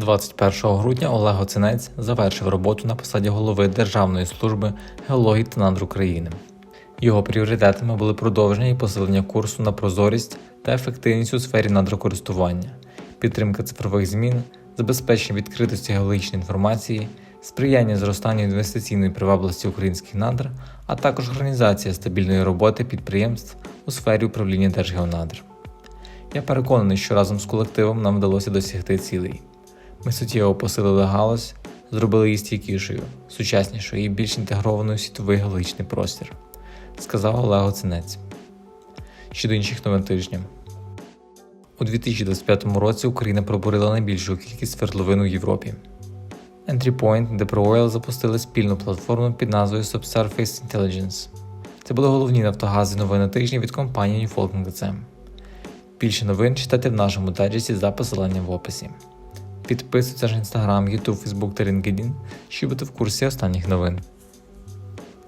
21 грудня Олег Оценець завершив роботу на посаді голови Державної служби геології та надр України. Його пріоритетами були продовження і посилення курсу на прозорість та ефективність у сфері надрокористування, підтримка цифрових змін, забезпечення відкритості геологічної інформації, сприяння зростанню інвестиційної привабливості українських надр, а також організація стабільної роботи підприємств у сфері управління Держгеонадр. Я переконаний, що разом з колективом нам вдалося досягти цілей. Ми суттєво посилили галузь, зробили її стійкішою, сучаснішою і більш інтегрованою в світовий геологічний простір, сказав Олег Оценець. Щодо інших новин тижня. У 2025 році Україна пробурила найбільшу кількість свердловин у Європі. EntryPoint та ProOil запустили спільну платформу під назвою Subsurface Intelligence. Це були головні нафтогази новини тижня від компанії Newfolk GCM. Більше новин читайте в нашому дайджесті за посиланням в описі. Підписуйтесь на інстаграм, ютуб, фейсбук та LinkedIn, щоб бути в курсі останніх новин.